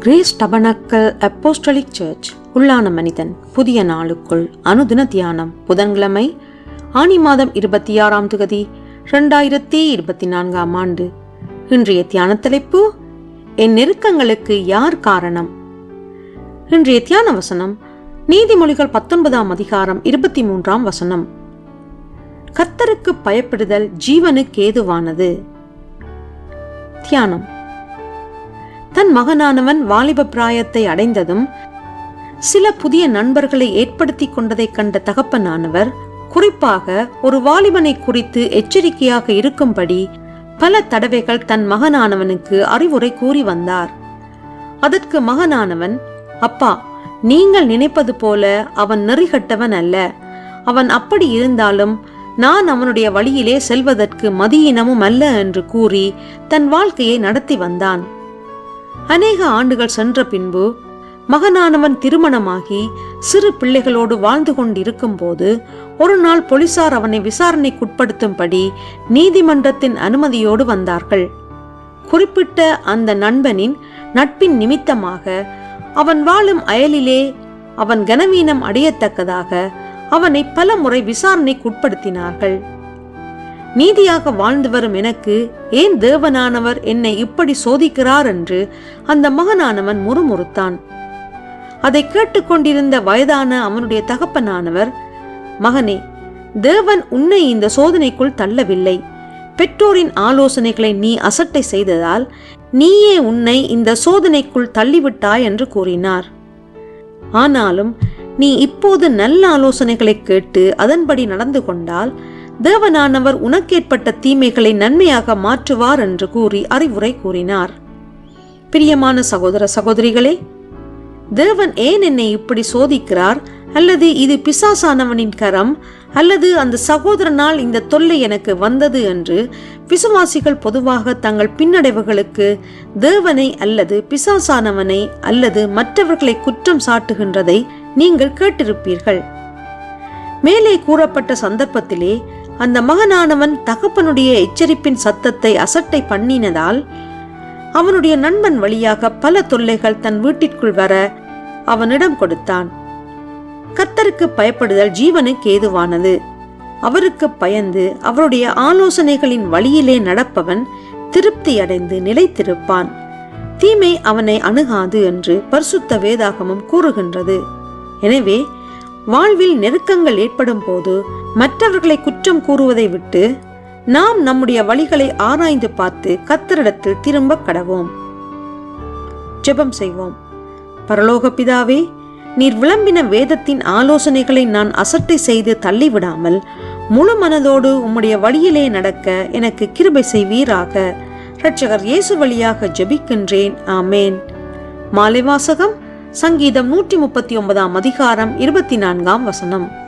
Grace tabernacle apostolic search உள்ளான மனிதன் புதிய நாளுக்குள் அனுதின தியானம் புதன்கிழமை ஆனி மாதம் இருபத்தி ஆறாம் தொகுதி ரெண்டாயிரத்தி இருபத்தி நான்காம் ஆண்டு. இன்றைய தியான தலைப்பு என் நெருக்கங்களுக்கு யார் காரணம்? இன்றைய தியான வசனம் நீதிமொழிகள் பத்தொன்பதாம் அதிகாரம் இருபத்தி மூன்றாம் வசனம். கத்தருக்கு பயப்படுதல் ஜீவனுக்கு ஏதுவானது? தியானம். தன் மகனானவன் வாலிப பிராயத்தை அடைந்ததும் சில புதிய நண்பர்களை ஏற்படுத்தி கொண்டதை கண்ட தகப்பனானவர் குறிப்பாக ஒரு வாலிபனை குறித்து எச்சரிக்கையாக இருக்கும்படி பல தடவைகள் தன் மகனானவனுக்கு அறிவுரை கூறி வந்தார். அதற்கு மகனானவன் அப்பா நீங்கள் நினைப்பது போல அவன் நெறிகட்டவன் அல்ல. அவன் அப்படி இருந்தாலும் நான் அவனுடைய வழியிலே செல்வதற்கு மதியினமும் அல்ல என்று கூறி தன் வாழ்க்கையை நடத்தி வந்தான். அநேக ஆண்டுகள் சென்ற பின்பு மகனானவன் திருமணமாகி சிறு பிள்ளைகளோடு வாழ்ந்து கொண்டிருக்கும் போது ஒரு நாள் போலீசார் அவனை விசாரணைக்குட்படுத்தும்படி நீதிமன்றத்தின் அனுமதியோடு வந்தார்கள். குறிப்பிட்ட அந்த நண்பனின் நட்பின் நிமித்தமாக அவன் வாழும் அயலிலே அவன் கனவீனம் அடையத்தக்கதாக அவனை பல முறை விசாரணைக்குட்படுத்தினார்கள். நீதியாக வாழ்ந்து வரும் எனக்கு ஏன் தேவனானவர் என்னை இப்படி சோதிக்கிறார் என்று அந்த மகனானவன் முறுமுறுத்தான். அதை கேட்டுக்கொண்டிருந்த வயதான அவனுடைய தகப்பனானவர் மகனே தேவன் உன்னை இந்த சோதனைக்குள் தள்ளவில்லை. பெற்றோரின் ஆலோசனைகளை நீ அசட்டை செய்ததால் நீயே உன்னை இந்த சோதனைக்குள் தள்ளிவிட்டாய் என்று கூறினார். ஆனாலும் நீ இப்போது நல்ல ஆலோசனைகளை கேட்டு அதன்படி நடந்து கொண்டால் தேவனானவர் உனக்கேற்பட்ட தீமைகளை நன்மையாக மாற்றுவார் என்று கூறி அறிவுரை கூறினார். பிரியமான சகோதர சகோதரிகளே தேவன் ஏன் என்னை இப்படி சோதிக்கிறார்? அல்லது இது பிசாசானவனின் கரம்? அல்லது அந்த சகோதரனால் இந்த தொல்லை எனக்கு வந்தது என்று விசுவாசிகள் பொதுவாக தங்கள் பின்னடைவுகளுக்கு தேவனை அல்லது பிசாசானவனை அல்லது மற்றவர்களை குற்றம் சாட்டுகின்றதை நீங்கள் கேட்டிருப்பீர்கள். மேலே கூறப்பட்ட சந்தர்ப்பத்திலே அந்த மகனானவன் தகப்பனுடைய எச்சரிப்பின் சத்தத்தை அசட்டை பண்ணினதால் அவனுடைய நண்பன் வழியாக பல தொல்லைகள் தன் வீட்டிற்குள் வர அவனிடம் கொடுத்தான். கத்தருக்கு பயப்படுதல் ஜீவனுக்கு ஏதுவானது. அவருக்கு பயந்து அவருடைய ஆலோசனைகளின் வழியிலே நடப்பவன் திருப்தி அடைந்து நிலைத்திருப்பான். தீமை அவனை அணுகாது என்று பரிசுத்த வேதாகமும் கூறுகின்றது. எனவே வாழ்வில் நெருக்கங்கள் ஏற்படும் போது மற்றவர்களை குற்றம் கூறுவதை விட்டு நாம் நம்முடைய வழிகளை ஆராய்ந்து பார்த்து கத்தரிடத்தில் திரும்ப கடவோம். ஜெபம் செய்வோம். பரலோக பிதாவே நீர் விளம்பின வேதத்தின் ஆலோசனைகளை நான் அசட்டை செய்து தள்ளிவிடாமல் முழு மனதோடு உம்முடைய வழியிலே நடக்க எனக்கு கிருபை செய்வீராக. இரட்சகர் இயேசு வழியாக ஜெபிக்கின்றேன். ஆமேன். மாலை வாசகம் சங்கீதம் நூற்றி முப்பத்தி ஒன்பதாம் அதிகாரம் இருபத்தி நான்காம் வசனம்.